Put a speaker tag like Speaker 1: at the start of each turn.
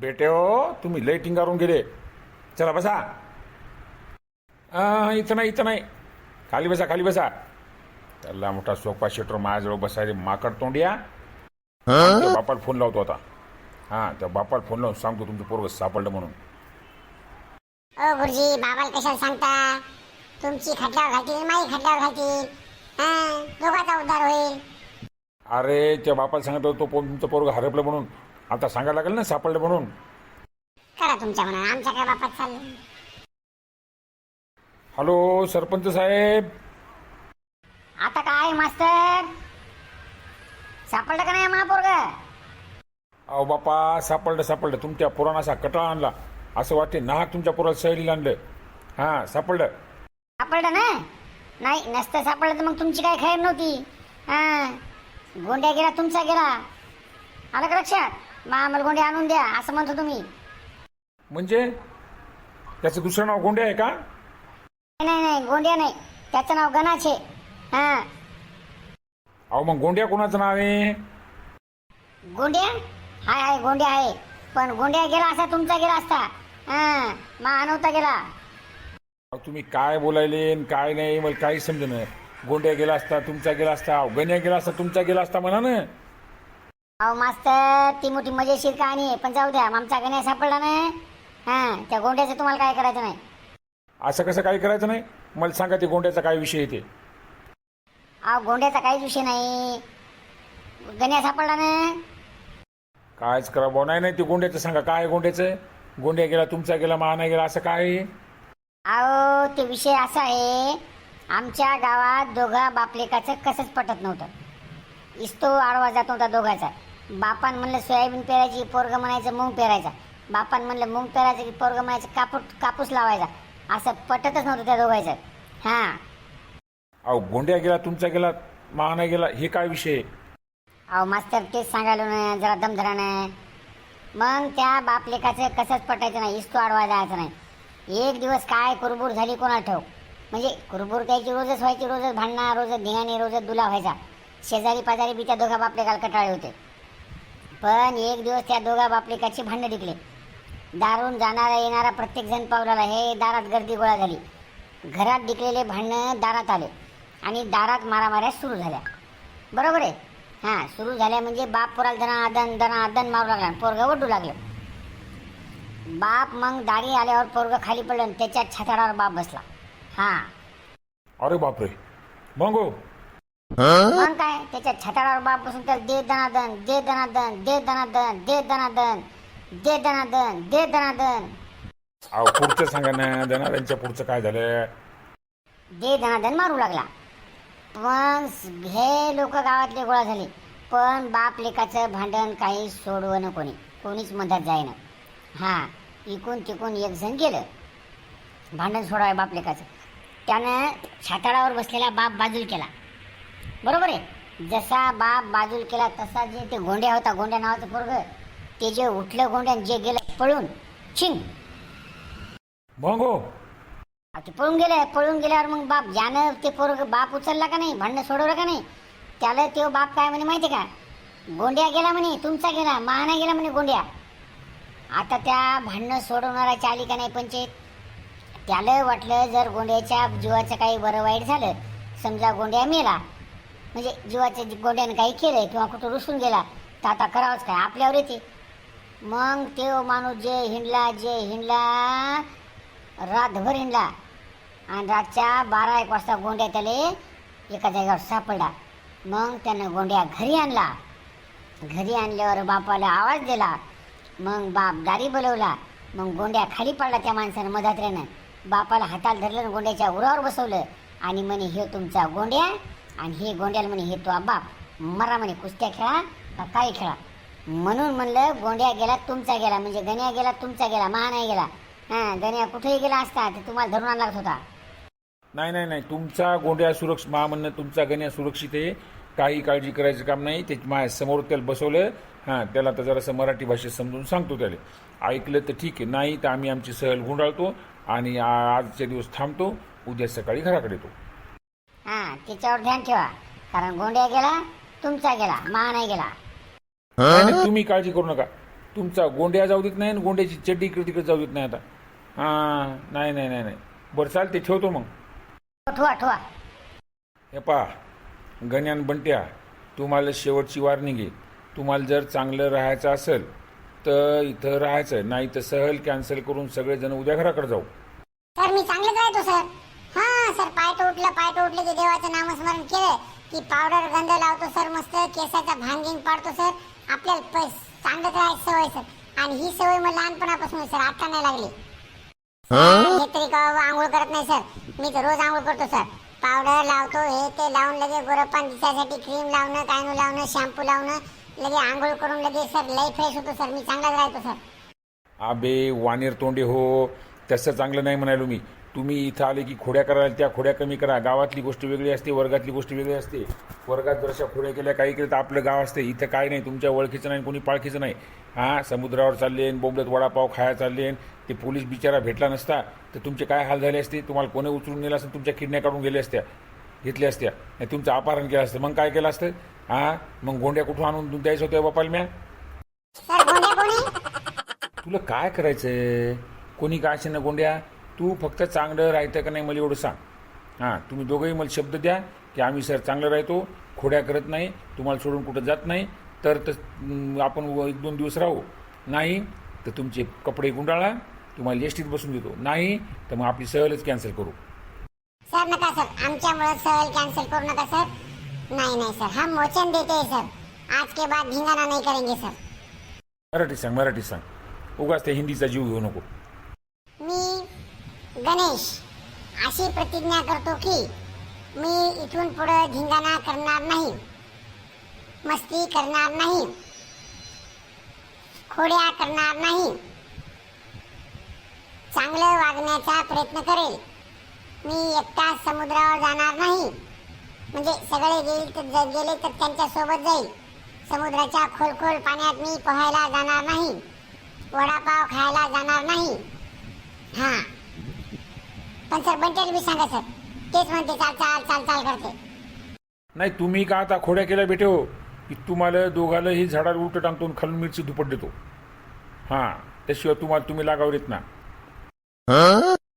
Speaker 1: बेटे हो तुम्ही लय टिंगारून गेले. चला बसा. आ, इथं नाही इथं नाही. खाली बसा खाली बसा. त्याला मोठा सोफा शेटर माझ्याजवळ बसायला माकड तोंडिया. बापाला फोन लावतो आता. हा त्या बापाला फोन लावून सांगतो तुमचं पोरग सापडलं म्हणून.
Speaker 2: ओ गुरुजी बाबाला कशाला सांगता? तुमची खड्ड्यावर घालतील माई खड्ड्यावर घालतील. हा दोघाचा उद्धार होईल.
Speaker 1: अरे त्या बापाला सांगतो तो तुमचं पोरग हरपलं म्हणून. आता सांगायला लागेल ना सापडलं म्हणून.
Speaker 2: करा तुमच्या म्हणून आमच्या काय बापात चाललं
Speaker 1: हॅलो सरपंच साहेब.
Speaker 2: आता काय मास्तर? सापडलं का नाही महापोरग?
Speaker 1: अहो बापा सापडलं सापडलं. तुमच्या पोरानं असा कटाळा आणला. असं वाटते नाहक तुमच्या पोराला सहलीला आणलं हां सापडलं.
Speaker 2: सापडलं ना? नाही नसतं सापडलं तर मग तुमची काय खैर नव्हती? हा. गोंड्या गेला तुमचा गेला. आलं का लक्षात? मग आम्हाला गोंड्या आणून द्या असं म्हणतो तुम्ही.
Speaker 1: म्हणजे? त्याचं दुसरं नाव गोंडे आहे का?
Speaker 2: नाही नाही गोंड्या नाही. त्याचं नाव गणाचे हा.
Speaker 1: अहो मग गोंड्या कोणाचं नाव आहे?
Speaker 2: गोंड्या? हाय हाय गोंड्या आहे. पण गोंड्या गेला असा तुमचा गेला असता. हा मग आणवता गेला.
Speaker 1: अहो तुम्ही काय बोलायले न काय नाही मला काही समजेना. गोंड्या गेला असता तुमचा गेला असता अहो, गण्या गेला असता तुमचा गेला असता म्हणा ना.
Speaker 2: अहो मास्तर ती मोठी मजेशीर कहाणी आहे. पण जाऊ द्या आमचा गण्या सापडला ना हा त्या गोंड्याचं तुम्हाला काय करायचं नाही.
Speaker 1: असं कसं काही करायचं नाही? मला सांगा ते गोंड्याचा काय विषय आहे ते?
Speaker 2: अहो गोंड्याचा काहीच विषय नाही. गण्या सापडला ना?
Speaker 1: कायच करा बुवा नाही नाही ते गोंड्याचं सांगा. काय आहे गोंड्याचं? गोंड्या गेला तुमचा गेला मा नाही गेला असं काय आहे?
Speaker 2: अहो ते विषय असा आहे आमच्या गावात दोघा बापलेकाचं कसंच पटत नव्हतं. इस्तो आडवा जात नव्हता दोघाचा. बापान म्हणलं सोयाबीन पेरायची पोरग म्हणायचं मूग पेरायचा. बापान म्हणलं मूग पेरायचं की पोरग म्हणायचं कापूस कापूस लावायचा. असं पटतच नव्हतं त्या दोघायचं हां.
Speaker 1: अहो गोंड्या गेला तुमचा गेला मा नाही गेला हे काय विषय?
Speaker 2: अहो मास्तर तेच सांगायलो ना जरा दमधरा नाही मग त्या बापलेकाचं कसंच पटायचं नाही इस्तो आडवा जायचं नाही. एक दिवस काय कुरबूर झाली कोणा ठेव म्हणजे कुरबूर त्याची रोजच व्हायची रोजच भांडणं रोजच धिंगाणे रोजच दुला व्हायचा. शेजारी पाजारी बी त्या दोघा बापलेकाला कटाळे होते. पण एक दिवस त्या दोघा बापलेकाची भांडणं टिकले. दारून जाणारा येणारा प्रत्येक जण पावलाला हे दारात गर्दी गोळा झाली. घरात डिकलेले भांडणं दारात आले आणि दारात मारामाऱ्या सुरू झाल्या. बरोबर आहे? हां सुरू झाल्या म्हणजे बाप पोराला दना आदन दना आदन मारू लागला पोरगं ओढू लागलं. बाप मग दारी आल्यावर पोरगं खाली पडलं त्याच्या छताडावर बाप बसला. हां.
Speaker 1: अरे बापरे. मग हो,
Speaker 2: मग काय? त्याच्या छताडावर बाप बसून त्याला दे दनादन दे दनादन दे दनादन दे दनादन दे दनादन दे दनादन.
Speaker 1: अहो पुढचं सांगा ना देणाऱ्यांच्या पुढचं काय झालं?
Speaker 2: दे दनादन मारू लागला. मग हे लोक गावातले गोळा झाले. पण बाप लेकाचं भांडण काही सोडवणं कोणी? कोणीच मदत जाईना हां इकून तिकून एक जण गेलं. भांडण सोडावं बाप लेकाचं. त्यानं छाताडावर बसलेला बाप बाजूल केला. बरोबर आहे. जसा बाप बाजूल केला तसा जे ते गोंड्या होता गोंड्या नावाचं पोरग ते जे उठलं गोंड्यान जे गेलं पळून छिंग
Speaker 1: मग
Speaker 2: अहो, ते पळून गेले पळून गेल्यावर मग बाप ज्यानं ते पोरग बाप उचलला का नाही भांडणं सोडवलं का नाही त्याला तो बाप काय म्हणे माहिती का? गोंड्या गेला म्हणे तुमचा गेला महाना गेला म्हणे गोंड्या. आता त्या भांडणं सोडवणाराची आली का नाही पंचायत? त्याला वाटलं जर गोंड्याच्या जीवाचं काही बरं वाईट झालं समजा गोंड्या मेला म्हणजे जीवाच्या गोंड्यानं काही केलंय किंवा कुठं रुसून गेला तर आता करावंच काय? आपल्यावर येते मग तो माणूस जे हिंडला जे हिंडला रातभर हिंडला. आणि रातच्या बारा एक वाजता गोंड्या त्याला एका जागेवर सापडला. मग त्यानं गोंड्या घरी आणला. घरी आणल्यावर बापाला आवाज दिला. मग बाप दारी बोलवला. मग गोंड्या खाली पडला त्या माणसानं मधात्र्यानं बापाला हाताला धरलं आणि गोंड्याच्या उरावर बसवलं. आणि म्हणे हे तुमचा गोंड्या आणि हे गोंड्याला म्हणे हे तो बाप मरा म्हणे कुस्त्या खेळा का काही खेळा. म्हणून म्हणलं गोंड्या गेला तुमचा गेला म्हणजे गण्या गेला तुमचा गेला महा नाही गेला. हां गण्या कुठेही गेला असता तर तुम्हाला धरून आणला होता.
Speaker 1: नाही नाही नाही तुमचा गोंड्या सुरक्षित महा म्हणणं तुमचा गण्या सुरक्षित आहे. काही काळजी करायचं काम नाही. ते माझ्यासमोर त्याला बसवलं. हां त्याला तर जरासं मराठी भाषेत समजून सांगतो त्याला. ऐकलं तर ठीक आहे. नाही तर आम्ही आमची सहल गुंडाळतो आणि आजचे दिवस थांबतो. उद्या सकाळी घराकडे येतो.
Speaker 2: हा त्याच्यावर ध्यान ठेवा. कारण गोंड्या गेला तुमचा गेला महा नाही गेला.
Speaker 1: नाही, नाही, तुम्ही काळजी करू नका. तुमचा गोंड्या जाऊ देत नाही आणि गोंड्याची चड्डी इकडे तिकडे जाऊ देत नाही आता. हां नाही नाही नाही नाही. बरं चालते ठेवतो मग.
Speaker 3: ठोवा ठोवा.
Speaker 1: हे पा गण्यान बंट्या तुम्हाला शेवटची वार्निंग आहे. तुम्हाला जर चांगलं राहायचं असेल तर इथं राहायचं नाही तर सहल कॅन्सल करून सगळेजण उद्या घराकडे जाऊ.
Speaker 3: सर मी राहतो सर हा सर पाय उठलं की देवाचं नामस्मरण केलं की पावडर गंध लावतो सर मस्त केसाचा भांगिंग पाडतो सर. आपल्याला पैस चांगलंच राहायची सवय सर. आणि ही सवय मला लहानपणापासून सर आता नाही लागली. हे? तरी का आंघोळ करत नाही सर? मी तर रोज आंघोळ करतो सर. पावडर लावतो हे ते लावून लगे गोरपान दिसायसाठी क्रीम लावणं कायनू लावणं शॅम्पू लावणं लगे आंघोळ करून लगे सर लय फ्रेश होतो सर. मी चांगलाच राहतो सर.
Speaker 1: आबे वानेर तोंडे हो. तसं चांगलं नाही म्हणालो मी. तुम्ही इथं आले की खोड्या करायला त्या खोड्या कमी करा. गावातली गोष्ट वेगळी असते वर्गातली गोष्ट वेगळी असते. वर्गात जरशा खोड्या केल्या काही केलं तर आपलं गाव असते. इथं काय नाही तुमच्या ओळखीचं नाही कोणी पाळखीचं नाही. हां समुद्रावर चालले बोंबलत वडापाव खाया चालले ते पोलीस बिचारा भेटला नसता तर तुमचे काय हाल झाले असते? तुम्हाला कोणी उचलून नेलं असतं? तुमच्या किडन्या काढून गेल्या असत्या घेतल्या असत्या. नाही तुमचं अपहरण केलं असतं. मग काय केलं असतं? हां मग गोंड्या कुठून आणून द्यायचं होत्या बापाला म्या?
Speaker 3: सर गोंड्या कोणी?
Speaker 1: तुला काय करायचंय? कोणी काय असेल ना गोंड्या? तू फक्त चांगलं राहतं का नाही मला एवढं सांग. हां तुम्ही दोघंही मला शब्द द्या की आम्ही सर चांगलं राहतो खोड्या करत नाही तुम्हाला सोडून कुठं जात नाही तर त- आपण व- एक दोन दिवस राहू. नाही तर तुमचे कपडे गुंडाळा तुम्हाला एसटीत बसून देतो. नाही तर मग आपली सहलच कॅन्सल करू.
Speaker 3: सर नका सर. आमच्यामुळे सहल कॅन्सल करू नका सर. नाही नाही सर. हम वचन देते हैं सर. आज के बाद धिंगाणा नहीं करेंगे सर.
Speaker 1: मराठीत सांग मराठीत सांग. उगाच त्या हिंदीचा जीव घेऊ नको.
Speaker 3: गणेश अशी प्रतिज्ञा करतो की मी इथून पुढे धिंगाणा करणार नाही मस्ती करणार नाही खोड्या करणार नाही. चांगलं वागण्याचा प्रयत्न करेल. मी एकटा समुद्रावर जाणार नाही. म्हणजे सगळे गेले तर गेले तर त्यांच्यासोबत जाईल. समुद्राच्या खोल खोल पाण्यात मी पोहायला जाणार नाही. वडापाव खायला जाणार नाही. हां. पण सर बंटेल बी सांगा सर. तेच म्हणते चाल चाल चाल चाल करते.
Speaker 1: नाही तुम्ही का आता खोड्या केल्या बेटे हो? की तुम्हाला दोघाला ही झाडाला उलट टांगतो आणि खालून मिरची दुपट देतो. हां त्याशिवाय तुम्हाला तुम्ही लागावर येत ना.